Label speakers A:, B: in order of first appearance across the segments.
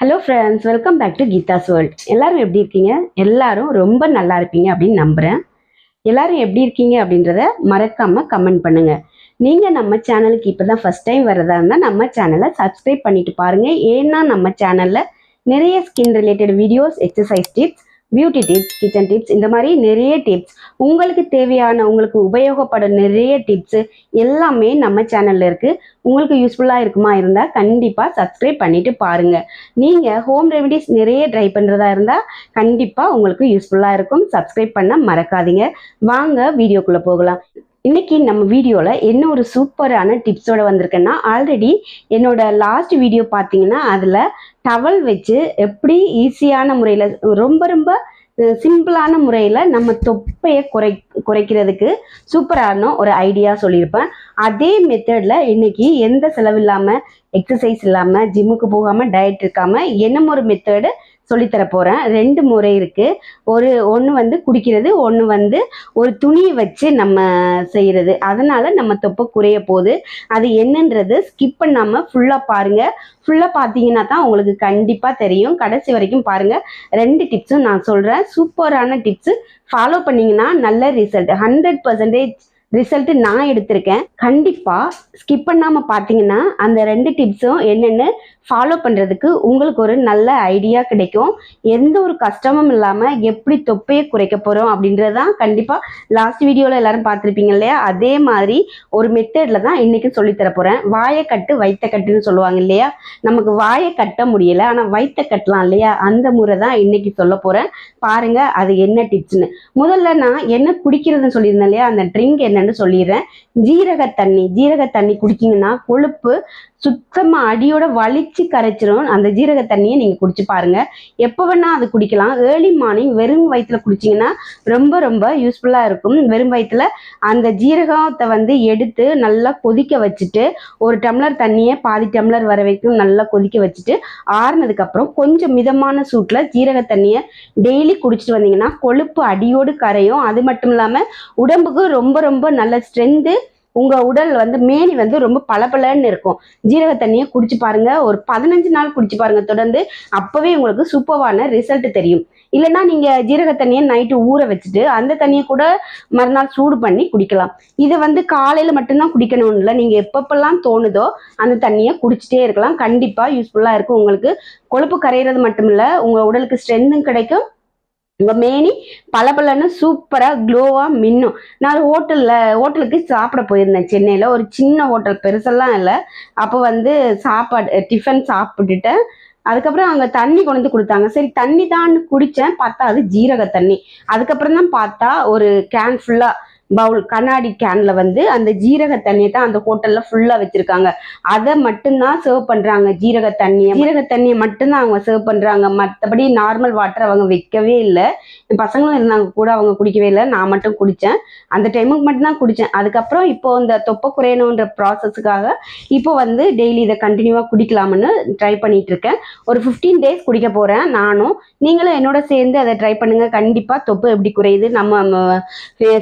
A: Hello friends welcome back to Geetha's world எல்லாரும் எப்படி இருக்கீங்க? எல்லாரும் ரொம்ப நல்லா இருப்பீங்க அப்படின்னு நம்புகிறேன் எல்லாரும் எப்படி இருக்கீங்க அப்படின்றத மறக்காம கமெண்ட் பண்ணுங்க. நீங்கள் நம்ம சேனலுக்கு இப்போ தான் ஃபஸ்ட் டைம் வரதா இருந்தால் நம்ம சேனலை சப்ஸ்கிரைப் பண்ணிட்டு பாருங்க. ஏன்னா நம்ம சேனலில் நிறைய skin related videos exercise tips beauty tips kitchen tips இந்த மாதிரி நிறைய டிப்ஸ் உங்களுக்கு தேவையான உங்களுக்கு உபயோகப்படும் நிறைய டிப்ஸு எல்லாமே நம்ம சேனலில் இருக்குது உங்களுக்கு யூஸ்ஃபுல்லாக இருக்குமா இருந்தால் கண்டிப்பாக சப்ஸ்கிரைப் பண்ணிட்டு பாருங்கள் நீங்கள் ஹோம் ரெமிடிஸ் நிறைய ட்ரை பண்ணுறதா இருந்தால் கண்டிப்பாக உங்களுக்கு யூஸ்ஃபுல்லாக இருக்கும். சப்ஸ்கிரைப் பண்ண மறக்காதீங்க. வாங்க வீடியோக்குள்ளே போகலாம். இன்னைக்கு நம்ம வீடியோவில் என்ன ஒரு சூப்பரான டிப்ஸோட வந்திருக்கேன்னா ஆல்ரெடி என்னோட லாஸ்ட் வீடியோ பார்த்தீங்கன்னா அதில் டவல் வச்சு எப்படி ஈஸியான முறையில் ரொம்ப ரொம்ப சிம்பிளான முறையில் நம்ம தொப்பையை குறை குறைக்கிறதுக்கு சூப்பரான ஒரு ஐடியா சொல்லியிருப்பேன். அதே மெத்தடில் இன்னைக்கு எந்த செலவு இல்லாமல் எக்ஸசைஸ் இல்லாமல் ஜிம்முக்கு போகாமல் டயட் இருக்காமல் என்ன ஒரு மெத்தடு சொல்லித்தர போகிறேன் ரெண்டு முறை இருக்குது ஒரு ஒன்று வந்து குடிக்கிறது ஒன்று வந்து ஒரு துணியை வச்சு நம்ம செய்கிறது அதனால் நம்ம தொப்பை குறைய போகுது. அது என்னன்றது ஸ்கிப் பண்ணாமல் ஃபுல்லாக பாருங்கள் ஃபுல்லாக பார்த்தீங்கன்னா தான் உங்களுக்கு கண்டிப்பாக தெரியும். கடைசி வரைக்கும் பாருங்கள் ரெண்டு டிப்ஸும் நான் சொல்கிறேன் சூப்பரான டிப்ஸு ஃபாலோ பண்ணிங்கன்னா நல்ல ரிசல்ட் ஹண்ட்ரட் பர்சன்டேஜ் ரிசல்ட் நான் எடுத்திருக்கேன். கண்டிப்பாக ஸ்கிப் பண்ணாமல் பார்த்தீங்கன்னா அந்த ரெண்டு டிப்ஸும் என்னென்னு ஃபாலோ பண்ணுறதுக்கு உங்களுக்கு ஒரு நல்ல ஐடியா கிடைக்கும். எந்த ஒரு கஷ்டமும் இல்லாமல் எப்படி தொப்பையை குறைக்க போகிறோம் அப்படின்றது தான் கண்டிப்பாக லாஸ்ட் வீடியோவில் எல்லாரும் பார்த்துருப்பீங்க இல்லையா? அதே மாதிரி ஒரு மெத்தடில் தான் இன்றைக்கி சொல்லித்தர போகிறேன் வாயை கட்டு வைத்த கட்டுன்னு சொல்லுவாங்க இல்லையா? நமக்கு வாயை கட்ட முடியல ஆனால் வைத்த கட்டலாம் இல்லையா? அந்த முறை தான் இன்னைக்கு சொல்ல போகிறேன் பாருங்கள் அது என்ன டிப்ஸ்னு முதல்ல நான் என்ன குடிக்கிறதுன்னு சொல்லியிருந்தேன் இல்லையா? அந்த ட்ரிங்க் என்ன என்னன்னு சொல்லிடுறேன். ஜீரக தண்ணி ஜீரக தண்ணி குடிக்கிங்கன்னா கொழுப்பு சுத்தமாக அடியோட வலிச்சு கரைச்சிரும். அந்த ஜீரக தண்ணியை நீங்கள் குடிச்சு பாருங்க. எப்போ வேணால் அது குடிக்கலாம். ஏர்லி மார்னிங் வெறும் வயிற்றுல குடிச்சிங்கன்னா ரொம்ப ரொம்ப யூஸ்ஃபுல்லாக இருக்கும். வெறும் வயிற்றுல அந்த ஜீரகத்தை வந்து எடுத்து நல்லா கொதிக்க வச்சுட்டு ஒரு டம்ளர் தண்ணியை பாதி டம்ளர் வர வரைக்கும் நல்லா கொதிக்க வச்சுட்டு ஆறுனதுக்கப்புறம் கொஞ்சம் மிதமான சூட்டில் ஜீரக தண்ணியை டெய்லி குடிச்சிட்டு வந்தீங்கன்னா கொழுப்பு அடியோடு கரையும். அது மட்டும் இல்லாமல் உடம்புக்கு ரொம்ப ரொம்ப நல்ல ஸ்ட்ரென்த்து உங்கள் உடல் வந்து மேனி வந்து ரொம்ப பளபளன்னு இருக்கும். ஜீரக தண்ணியை குடிச்சு பாருங்க. ஒரு பதினஞ்சு நாள் குடிச்சு பாருங்க. தொடர்ந்து அப்போவே உங்களுக்கு சூப்பரான ரிசல்ட் தெரியும். இல்லைன்னா நீங்கள் ஜீரக தண்ணியை நைட்டு ஊற வச்சுட்டு அந்த தண்ணியை கூட மறுநாள் சூடு பண்ணி குடிக்கலாம். இதை வந்து காலையில் மட்டும்தான் குடிக்கணும்னு இல்லை. நீங்கள் எப்பப்பெல்லாம் தோணுதோ அந்த தண்ணியை குடிச்சிட்டே இருக்கலாம். கண்டிப்பாக யூஸ்ஃபுல்லாக இருக்கும். உங்களுக்கு கொழுப்பு கரையிறது மட்டும் இல்லை. உங்கள் உடலுக்கு ஸ்ட்ரென்த்தும் கிடைக்கும். உங்கள் மேனி பளபளன்னு சூப்பராக க்ளோவாக மின்னும். நான் ஹோட்டலில் ஹோட்டலுக்கு சாப்பிட போயிருந்தேன் சென்னையில். ஒரு சின்ன ஹோட்டல் பெருசெல்லாம் இல்லை. அப்போ வந்து சாப்பாடு டிஃபன் சாப்பிட்டுட்டேன். அதுக்கப்புறம் அங்கே தண்ணி கொண்டு வந்து கொடுத்தாங்க. சரி தண்ணி தான் குடித்தேன் பார்த்தா அது ஜீரக தண்ணி. அதுக்கப்புறம் தான் பார்த்தா ஒரு கேன் ஃபுல்லாக பவுல் கண்ணாடி கேன்ல வந்து அந்த ஜீரக தண்ணியை தான் அந்த ஹோட்டல்ல ஃபுல்லா வச்சிருக்காங்க. அதை மட்டும்தான் சர்வ் பண்றாங்க ஜீரக தண்ணியை. ஜீரக தண்ணியை மட்டும்தான் அவங்க சர்வ் பண்றாங்க. மற்றபடி நார்மல் வாட்டர் அவங்க வைக்கவே இல்லை. பசங்களும் இருந்தாங்க கூட அவங்க குடிக்கவே இல்லை. நான் மட்டும் குடித்தேன் அந்த டைமுக்கு மட்டும்தான் குடித்தேன் அதுக்கப்புறம் இப்போ இந்த தொப்பை குறையணுன்ற ப்ராசஸுக்காக இப்போ வந்து டெய்லி இதை கண்டினியூவாக குடிக்கலாம்னு ட்ரை பண்ணிட்டு இருக்கேன். ஒரு ஃபிஃப்டீன் டேஸ் குடிக்க போகிறேன் நானும். நீங்களும் என்னோட சேர்ந்து அதை ட்ரை பண்ணுங்க. கண்டிப்பாக தொப்பு எப்படி குறையுது? நம்ம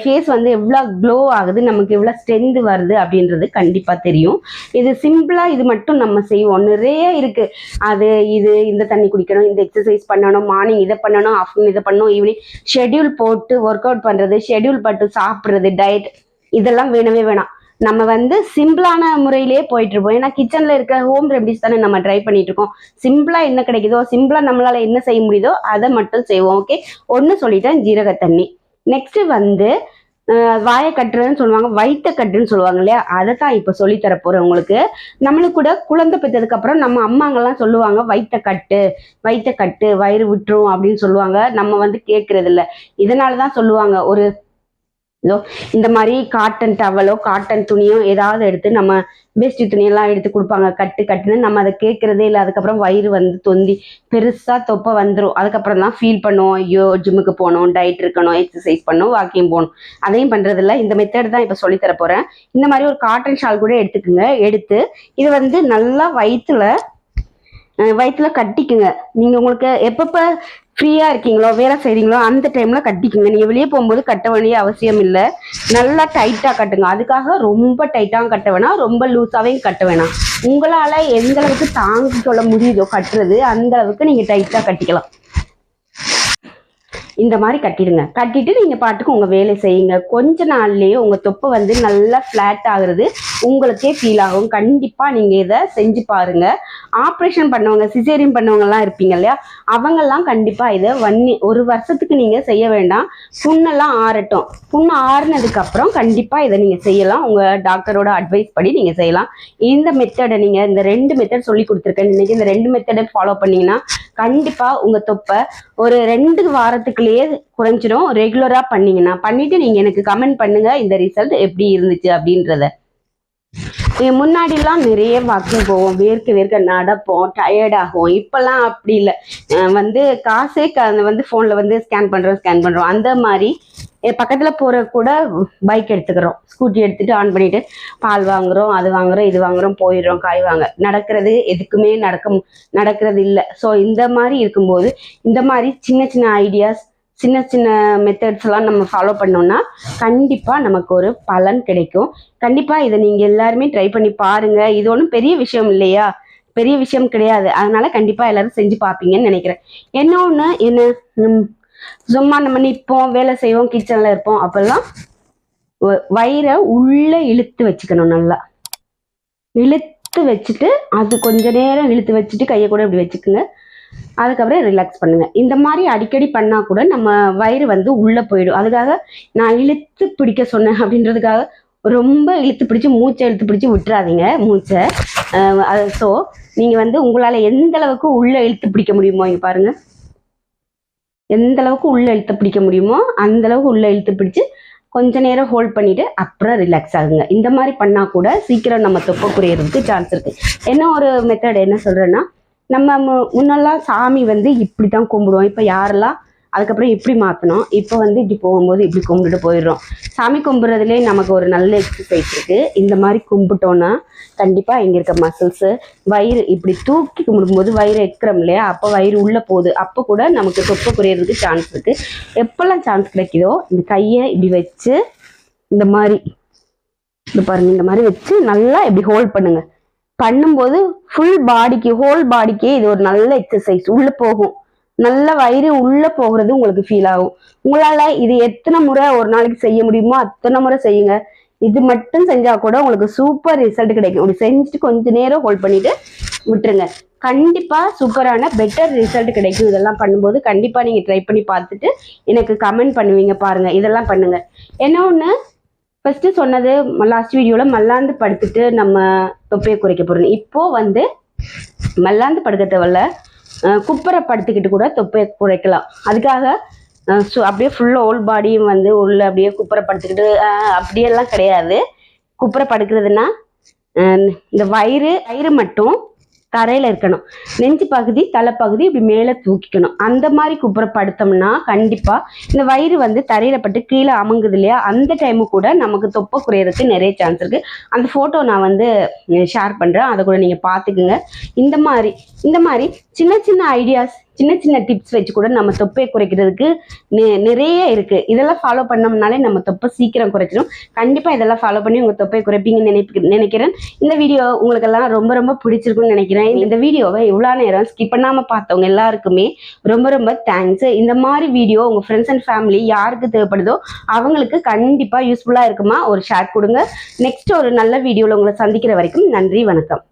A: ஃபேஸ் வந்து எவ்வளோ க்ளோ ஆகுது நமக்கு எவ்வளோ ஸ்ட்ரென்த் வருது அப்படின்றது கண்டிப்பாக தெரியும். இது சிம்பிளாக இது மட்டும் நம்ம செய்வோம். நிறைய இருக்குது அது இது இந்த தண்ணி குடிக்கணும் இந்த எக்ஸசைஸ் பண்ணணும் மார்னிங் இதை பண்ணணும் ஆஃப்டர்நூன் இதை பண்ணணும் ஈவினிங் ஷெட்யூல் போட்டு ஒர்க் அவுட் பண்ணுறது ஷெட்யூல் போட்டு சாப்பிட்றது டயட் இதெல்லாம் வேணவே வேணாம். நம்ம வந்து சிம்பிளான முறையிலே போயிட்டு இருப்போம். ஏன்னா கிச்சனில் இருக்கிற ஹோம் ரெமடிஸ் தானே நம்ம ட்ரை பண்ணிட்டு இருக்கோம். சிம்பிளாக என்ன கிடைக்குதோ சிம்பிளாக நம்மளால என்ன செய்ய முடியுதோ அதை மட்டும் செய்வோம் ஓகே ஒன்று சொல்லிட்டேன் ஜீரக தண்ணி நெக்ஸ்ட் வந்து வாயை கட்டுறதுன்னு சொல்லுவாங்க வயிற்ற கட்டுன்னு சொல்லுவாங்க இல்லையா? அதை தான் இப்போ சொல்லித்தர போகிறேன் உங்களுக்கு. நம்மளுக்கு கூட குழந்தை பெற்றதுக்கப்புறம் நம்ம அம்மாங்கெல்லாம் சொல்லுவாங்க வயிற்ற கட்டு வயிற்ற கட்டு வயிறு விட்டுரும் அப்படின்னு சொல்லுவாங்க. நம்ம வந்து கேட்கறது இதனால தான் சொல்லுவாங்க ஒரு இதோ இந்த மாதிரி காட்டன் டவலோ காட்டன் துணியோ ஏதாவது எடுத்து நம்ம வேஷ்டி துணியெல்லாம் எடுத்து கொடுப்பாங்க. கட்டு கட்டுன்னு நம்ம அதை கேட்கறதே இல்லை. அதுக்கப்புறம் வயிறு வந்து தொந்தி பெருசாக தொப்பை வந்துடும் அதுக்கப்புறம் தான் ஃபீல் பண்ணுவோம். ஐயோ ஜிம்முக்கு போகணும் டயட் இருக்கணும் எக்ஸசைஸ் பண்ணணும் வாக்கிங் போகணும். அதையும் பண்ணுறதில்ல இந்த மெத்தட் தான் இப்போ சொல்லித்தர போகிறேன் இந்த மாதிரி ஒரு காட்டன் ஷால் கூட எடுத்துக்கோங்க. எடுத்து இது வந்து நல்லா வயிற்றுல வயிற்றுல கட்டிக்குங்க. நீங்கள் உங்களுக்கு எப்பப்போ ஃப்ரீயாக இருக்கீங்களோ வேலை செய்கிறீங்களோ அந்த டைமில் கட்டிக்குங்க. நீங்கள் வெளியே போகும்போது கட்ட வேண்டிய அவசியம் இல்லை. நல்லா டைட்டாக கட்டுங்க. அதுக்காக ரொம்ப டைட்டாகவும் கட்ட வேணாம். ரொம்ப லூஸாகவும் கட்ட வேணாம். உங்களால் எந்த அளவுக்கு தாங்கி கொள்ள முடியுதோ கட்டுறது அந்த அளவுக்கு நீங்கள் டைட்டாக கட்டிக்கலாம். இந்த மாதிரி கட்டிடுங்க. கட்டிட்டு நீங்கள் பாட்டுக்கு உங்கள் வேலை செய்யுங்க. கொஞ்ச நாள்லேயே உங்கள் தொப்பை வந்து நல்லா ஃப்ளாட் ஆகுறது உங்களுக்கே ஃபீல் ஆகும். கண்டிப்பாக நீங்கள் இதை செஞ்சு பாருங்கள் ஆப்ரேஷன் பண்ணவங்க சிசேரியன் பண்ணவங்கலாம் இருப்பீங்க இல்லையா? அவங்கெல்லாம் கண்டிப்பாக இதை வன்னி ஒரு வருஷத்துக்கு நீங்கள் செய்ய வேண்டாம். புண்ணெல்லாம் ஆறட்டும். புண்ணு ஆறுனதுக்கப்புறம் கண்டிப்பாக இதை நீங்கள் செய்யலாம். உங்கள் டாக்டரோட அட்வைஸ் படி நீங்கள் செய்யலாம். இந்த மெத்தடை நீங்கள் இந்த ரெண்டு மெத்தட் சொல்லி கொடுத்துருக்கேன். இன்னைக்கு இந்த ரெண்டு மெத்தடை ஃபாலோ பண்ணிங்கன்னா கண்டிப்பாக உங்கள் தொப்பை ஒரு ரெண்டு வாரத்துக்குள்ளேயே குறைஞ்சிரும். ரெகுலராக பண்ணிங்கன்னா பண்ணிவிட்டு நீங்கள் எனக்கு கமெண்ட் பண்ணுங்கள் இந்த ரிசல்ட் எப்படி இருந்துச்சு அப்படின்றத. முன்னாடிலாம் நிறைய வாக்கிங் போவோம் வேர்க்க வேர்க்க நடப்போம் டயர்ட் ஆகும் இப்போல்லாம் அப்படி இல்லை. வந்து காசே க வந்து ஃபோனில் வந்து ஸ்கேன் பண்ணுறோம் ஸ்கேன் பண்ணுறோம் அந்த மாதிரி பக்கத்தில் போகிற கூட பைக் எடுத்துக்கிறோம். ஸ்கூட்டி எடுத்துட்டு ஆன் பண்ணிட்டு பால் வாங்குறோம் அது வாங்குறோம் இது வாங்குறோம் போயிடுறோம் காய் வாங்க. நடக்கிறது எதுக்குமே நடக்க நடக்கிறது இல்லை. ஸோ இந்த மாதிரி இருக்கும்போது இந்த மாதிரி சின்ன சின்ன ஐடியாஸ் சின்ன சின்ன மெத்தட்ஸ் எல்லாம் நம்ம ஃபாலோ பண்ணோம்னா கண்டிப்பாக நமக்கு ஒரு பலன் கிடைக்கும். கண்டிப்பாக இதை நீங்கள் எல்லாருமே ட்ரை பண்ணி பாருங்க. இது ஒன்றும் பெரிய விஷயம் இல்லையா? பெரிய விஷயம் கிடையாது. அதனால கண்டிப்பாக எல்லாரும் செஞ்சு பார்ப்பீங்கன்னு நினைக்கிறேன். என்ன ஒன்று என்ன? சும்மா நம்ம நிற்போம் வேலை செய்வோம் கிச்சனில் இருப்போம். அப்போல்லாம் வ- வயிறை உள்ளே இழுத்து வச்சுக்கணும் நல்லா. இழுத்து வச்சுட்டு அது கொஞ்ச நேரம் இழுத்து வச்சுட்டு கையை கூட இப்படி வச்சுக்குங்க. அதுக்கப்புறம் ரிலாக்ஸ் பண்ணுங்க. இந்த மாதிரி அடிக்கடி பண்ணா கூட நம்ம வயிறு வந்து உள்ள போயிடும். அதுக்காக நான் இழுத்து பிடிக்க சொன்னேன் அப்படின்றதுக்காக ரொம்ப இழுத்து பிடிச்சி மூச்சை இழுத்து பிடிச்சி விட்டுறாதீங்க மூச்சை. அது ஸோ நீங்கள் வந்து உங்களால் எந்த அளவுக்கு உள்ள இழுத்து பிடிக்க முடியுமோ இங்கே பாருங்க. எந்த அளவுக்கு உள்ள இழுத்து பிடிக்க முடியுமோ அந்த அளவுக்கு உள்ள இழுத்து பிடிச்சு கொஞ்ச நேரம் ஹோல்ட் பண்ணிட்டு அப்புறம் ரிலாக்ஸ் ஆகுங்க. இந்த மாதிரி பண்ணா கூட சீக்கிரம் நம்ம தொப்பை குறையிறதுக்கு சான்ஸ் இருக்குது என்ன ஒரு மெத்தட் என்ன சொல்றேன்னா நம்ம மு- முன்னெல்லாம் சாமி வந்து இப்படி தான் கும்பிடுவோம். இப்போ யாரெல்லாம் அதுக்கப்புறம் இப்படி மாற்றணும் இப்போ வந்து இப்படி போகும்போது இப்படி கும்பிட்டு போயிடுறோம். சாமி கும்பிட்றதுலே நமக்கு ஒரு நல்ல எக்ஸசைஸ் இருக்குது இந்த மாதிரி கும்பிட்டோன்னா கண்டிப்பாக இங்கே இருக்க மசில்ஸு வயிறு இப்படி தூக்கி கும்பிடும்போது வயிறு எக்கிறோம் இல்லையா? அப்போ வயிறு உள்ளே போகுது. அப்போ கூட நமக்கு தொப்பை குறையிறதுக்கு சான்ஸ் இருக்குது எப்போல்லாம் சான்ஸ் கிடைக்குதோ இந்த கையை இப்படி வச்சு இந்த மாதிரி இது பாருங்க இந்த மாதிரி வச்சு நல்லா இப்படி ஹோல்ட் பண்ணுங்கள் பண்ணும்போது ஃபுல் பாடிக்கு ஹோல் பாடிக்கே இது ஒரு நல்ல எக்ஸசைஸ் உள்ள போகும். நல்ல வயிறு உள்ள போகிறது உங்களுக்கு ஃபீல் ஆகும். உங்களால இது எத்தனை முறை ஒரு நாளைக்கு செய்ய முடியுமோ அத்தனை முறை செய்யுங்க. இது மட்டும் செஞ்சா கூட உங்களுக்கு சூப்பர் ரிசல்ட் கிடைக்கும். இப்படி செஞ்சுட்டு கொஞ்ச நேரம் ஹோல்ட் பண்ணிட்டு விட்டுருங்க. கண்டிப்பா சூப்பரான பெட்டர் ரிசல்ட் கிடைக்கும். இதெல்லாம் பண்ணும்போது கண்டிப்பா நீங்க ட்ரை பண்ணி பார்த்துட்டு எனக்கு கமெண்ட் பண்ணுவீங்க பாருங்க. இதெல்லாம் பண்ணுங்க. என்ன ஒன்று ஃபஸ்ட்டு சொன்னது லாஸ்ட் வீடியோவில் மல்லாந்து படுத்துட்டு நம்ம தொப்பையை குறைக்க போகிறோம் இப்போது வந்து மல்லாந்து படுக்கிறதவல்ல குப்பரை படுத்துக்கிட்டு கூட தொப்பையை குறைக்கலாம். அதுக்காக ஸோ சு அப்படியே ஃபுல்லாக ஓல் பாடியும் வந்து உள்ள அப்படியே குப்பரை படுத்துக்கிட்டு அப்படியெல்லாம் கிடையாது. குப்பரை படுக்கிறதுனா இந்த வயிறு வயிறு மட்டும் தரையில் இருக்கணும். நெஞ்சு பகுதி தலைப்பகுதி இப்படி மேலே தூக்கிக்கணும். அந்த மாதிரி குப்புற படுத்தோம்னா கண்டிப்பாக இந்த வயிறு வந்து தரையில் பட்டு கீழே அமுங்குது இல்லையா? அந்த டைமு கூட நமக்கு தொப்பை குறையிறதுக்கு நிறைய சான்ஸ் இருக்குது அந்த ஃபோட்டோ நான் வந்து ஷேர் பண்ணுறேன் அதை கூட நீங்கள் பார்த்துக்குங்க. இந்த மாதிரி இந்த மாதிரி சின்ன சின்ன ஐடியாஸ் சின்ன சின்ன டிப்ஸ் வச்சு கூட நம்ம தொப்பையை குறைக்கிறதுக்கு நிறைய இருக்கு. இதெல்லாம் ஃபாலோ பண்ணோம்னாலே நம்ம தொப்பை சீக்கிரம் குறைச்சிடும் கண்டிப்பா இதெல்லாம் ஃபாலோ பண்ணி உங்க தொப்பையை குறைப்பீங்கன்னு நினைப்பு நினைக்கிறேன். இந்த வீடியோ உங்களுக்கெல்லாம் ரொம்ப ரொம்ப பிடிச்சிருக்கும்னு நினைக்கிறேன். இந்த வீடியோவை இவ்வளோ நேரம் ஸ்கிப் பண்ணாம பார்த்தவங்க எல்லாருக்குமே ரொம்ப ரொம்ப தேங்க்ஸ் இந்த மாதிரி வீடியோ உங்க ஃப்ரெண்ட்ஸ் அண்ட் ஃபேமிலி யாருக்கு தேவைப்படுதோ அவங்களுக்கு கண்டிப்பா யூஸ்ஃபுல்லா இருக்குமா? ஒரு ஷேர் கொடுங்க. நெக்ஸ்ட் ஒரு நல்ல வீடியோவில் உங்களை சந்திக்கிற வரைக்கும் நன்றி வணக்கம்.